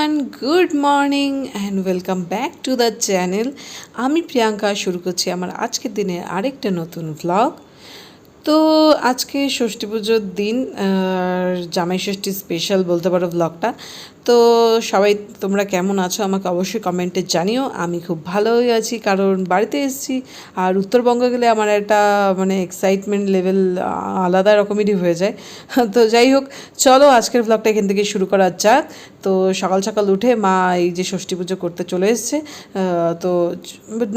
Everyone good morning and welcome back to the channel আমি প্রিয়াঙ্কা, শুরু করছি আমার আজকের দিনে আরেকটা নতুন ভ্লগ তো আজকে ষষ্ঠী পুজোর দিন জামাই ষষ্ঠী স্পেশাল বলতে পারো ভ্লগটা তো সবাই তোমরা কেমন আছো আমাকে অবশ্যই কমেন্টে জানিও। আমি খুব ভালোই আছি, কারণ বাড়িতে এসেছি আর উত্তরবঙ্গ গেলে আমার একটা মানে এক্সাইটমেন্ট লেভেল আলাদা রকমেরই হয়ে যায়। তো যাই হোক, চলো আজকের ভ্লগটা এখান থেকে শুরু করা যাক। তো সকাল সকাল উঠে মা এই যে ষষ্ঠী পুজো করতে চলে এসছে। তো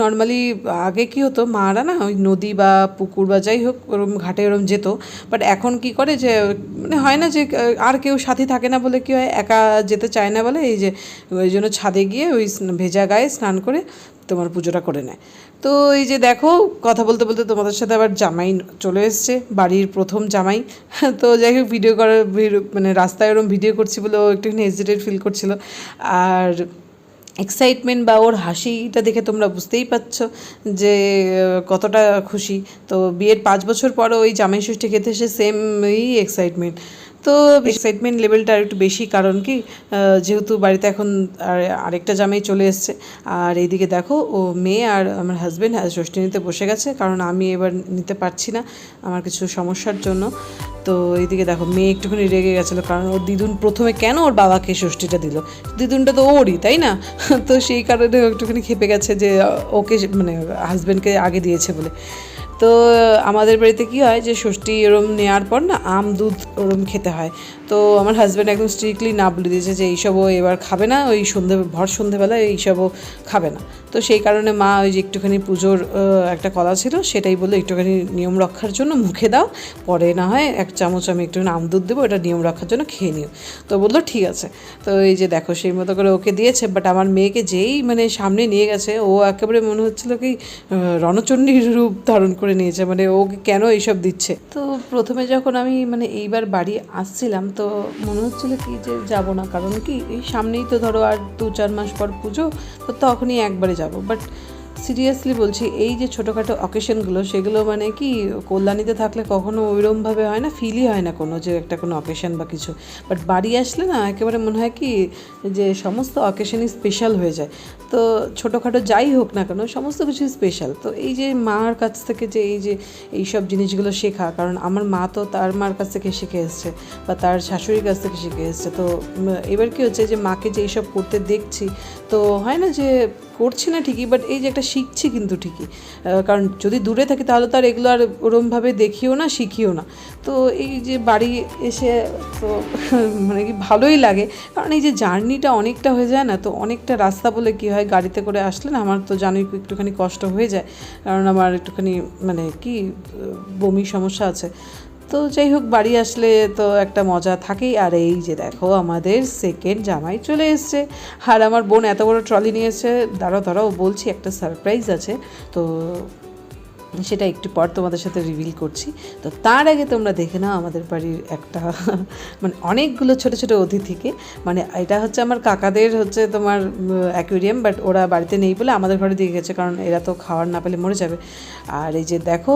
নর্মালি আগে কি হতো, মারা না ওই নদী বা পুকুর বা যাই হোক, ওরম ঘাটে ওরম যেত। বাট এখন কি করে যে মানে হয় না যে আর কেউ সাথী থাকে না বলে কি হয়, একা যেতে চায় না বলে এই যে, ওই জন্য ছাদে গিয়ে ওই ভেজা গায়ে স্নান করে তোমার পুজোটা করে নেয়। তো এই যে দেখো, কথা বলতে বলতে তোমাদের সাথে আবার জামাই চলে এসছে, বাড়ির প্রথম জামাই। তো যাই হোক ভিডিও করার মানে রাস্তায় ওরম ভিডিও করছি বলে ও একটুখানি হেজিটেড ফিল করছিল। আর এক্সাইটমেন্ট বা ওর হাসিটা দেখে তোমরা বুঝতেই পারছ যে কতটা খুশি। তো বিয়ের পাঁচ বছর পরও ওই জামাই ষষ্ঠী খেতে এসে সেম এই এক্সাইটমেন্ট তো এক্সাইটমেন্ট লেভেলটা আর একটু বেশি, কারণ কি যেহেতু বাড়িতে এখন আর আরেকটা জামাই চলে এসছে। আর এইদিকে দেখো, ও মেয়ে আর আমার হাজব্যান্ড ষষ্ঠী নিতে বসে গেছে, কারণ আমি এবার নিতে পারছি না আমার কিছু সমস্যার জন্য। তো এইদিকে দেখো, মেয়ে একটুখানি রেগে গেছিল, কারণ ওর দিদুন প্রথমে কেন ওর বাবাকে ষষ্ঠীটা দিল? দিদুনটা তো ওরই, তাই না? তো সেই কারণে একটুখানি খেপে গেছে যে, ওকে মানে হাজব্যান্ডকে আগে দিয়েছে বলে। তো আমাদের বাড়িতে কি হয় যে ষষ্ঠী ওরম নেওয়ার পর না আম, দুধ ওরম খেতে হয়। তো আমার হাজব্যান্ড একদম স্ট্রিক্টলি না বলে দিয়েছে যে এইসবও এবার খাবে না, ওই সন্ধে, ভর সন্ধেবেলা এইসবও খাবে না। তো সেই কারণে মা ওই যে একটুখানি পুজোর একটা কলা ছিল, সেটাই বলে একটুখানি নিয়ম রক্ষার জন্য মুখে দাও, পরে না হয় এক চামচ আমি একটুখানি আম, দুধ দেবো এটা নিয়ম রক্ষার জন্য খেয়ে নিও। তো বলল ঠিক আছে। তো এই যে দেখো সেই মতো করে ওকে দিয়েছে বাট আমার মেয়েকে যেই মানে সামনে নিয়ে গেছে, ও একেবারে মনে হচ্ছিল কি রণচণ্ডীর রূপ ধারণ করে নিয়েছে মানে ও কেন এইসব দিচ্ছে? তো প্রথমে যখন আমি মানে এইবার বাড়ি আসছিলাম, তো মনে হচ্ছিল কি যে যাব না, কারণ কি এই সামনেই তো ধরো আর দু চার মাস পর পুজো, তো তখনই একবারে যাব। বাট সিরিয়াসলি বলছি, এই যে ছোটোখাটো অকেশনগুলো সেগুলো মানে কি, কল্যাণীতে থাকলে কখনো ওইরমভাবে হয় না ফিলই হয় না কোনো যে একটা কোনো অকেশন বা কিছু। বাট বাড়ি আসলে না, একেবারে মনে হয় কি, যে সমস্ত অকেশনই স্পেশাল হয়ে যায়। তো ছোটোখাটো যাই হোক না কেন, সমস্ত কিছু স্পেশাল তো এই যে মার কাছ থেকে যে এই যে এই সব জিনিসগুলো শেখা, কারণ আমার মা তো তার মার কাছ থেকে শিখে এসছে, বা তার শাশুড়ির কাছ থেকে শিখে এসছে। তো এবার কি হচ্ছে যে মাকে যে এইসব করতে দেখছি, তো হয় না যে করছি না ঠিকই বাট এই যে একটা শিখছি কিন্তু ঠিকই। কারণ যদি দূরে থাকি তাহলে তো আর এগুলো আর ওরমভাবে দেখিও না, শিখিও না। তো এই যে বাড়ি এসে তো মানে কি ভালোই লাগে। কারণ এই যে জার্নিটা অনেকটা হয়ে যায় না, তো অনেকটা রাস্তা বলে কি হয়, গাড়িতে করে আসলে না আমার তো জানোই একটুখানি কষ্ট হয়ে যায়। কারণ আমার একটুখানি মানে কি বমি সমস্যা আছে। তো যাই হোক, বাড়ি আসলে তো একটা মজা থাকেই। আর এই যে দেখো, আমাদের সেকেন্ড জামাই চলে এসছে। আর আমার বোন এত বড় ট্রলি নিয়েছে। দাঁড়াও দাঁড়াও, বলছি একটা সারপ্রাইজ আছে। তো সেটা একটু পর তোমাদের সাথে রিভিল করছি। তো তার আগে তোমরা দেখে নাও আমাদের বাড়ির একটা মানে অনেকগুলো ছোট ছোট অতিথিকে। মানে এটা হচ্ছে আমার কাকাদের হচ্ছে তোমার অ্যাকুরিয়াম বাট ওরা বাড়িতে নেই বলে আমাদের ঘরে দিয়ে গেছে। কারণ এরা তো খাওয়ার না পেলে মরে যাবে। আর এই যে দেখো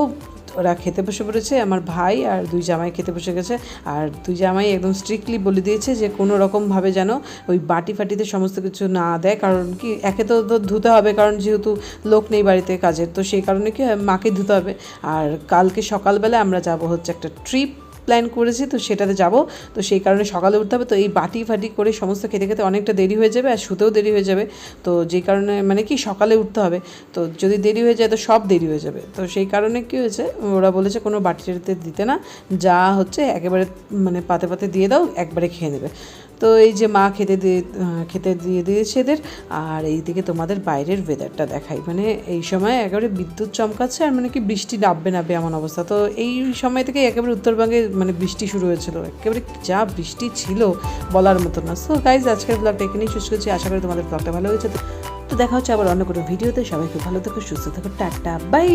ওরা খেতে বসে পড়েছে, আমার ভাই আর দুই জামাই খেতে বসে গেছে। আর দুই জামাই একদম স্ট্রিক্টলি বলে দিয়েছে যে, কোনো রকমভাবে যেন ওই বাটি ফাটিতে সমস্ত কিছু না দেয়, কারণ কি একে তো ধুতে হবে, কারণ যেহেতু লোক নেই বাড়িতে কাজের। তো সেই কারণে কি মাকে ধুতে হবে। আর কালকে সকালবেলা আমরা যাব হচ্ছে একটা ট্রিপ প্ল্যান করেছি, তো সেটাতে যাব। তো সেই কারণে সকালে উঠতে হবে, তো এই বাটি ফাটি করে সমস্ত খেতে খেতে অনেকটা দেরি হয়ে যাবে আর শুতেও দেরি হয়ে যাবে। তো যে কারণে মানে কি সকালে উঠতে হবে, তো যদি দেরি হয়ে যায় তো সব দেরি হয়ে যাবে। তো সেই কারণে কী হয়েছে, ওরা বলেছে কোনো বাটিতে দিতে না, যা হচ্ছে একেবারে মানে পাতে পাতে দিয়ে দাও, একবারে খেয়ে নেবে। তো এই যে মা খেতে দিয়ে খেতে দিয়ে দিয়েছে এদের, আর এইদিকে তোমাদের বাইরের ওয়েদারটা দেখাই। মানে এই সময় একেবারে বিদ্যুৎ চমকাচ্ছে আর মানে কি বৃষ্টি নামবে নামবে এমন অবস্থা। তো এই সময় থেকে একেবারে উত্তরবঙ্গে মানে বৃষ্টি শুরু হয়েছিল। একেবারে যা বৃষ্টি ছিল বলার মতো না। সো গাইজ আজকের ব্লগটা এখানেই শেষ করছি। আশা করি তোমাদের ব্লগটা ভালো হয়েছে। তো- দেখা হচ্ছে আবার অন্য কোনো ভিডিওতে সবাই খুব ভালো থেকো, সুস্থ থেকো, টাটা বাই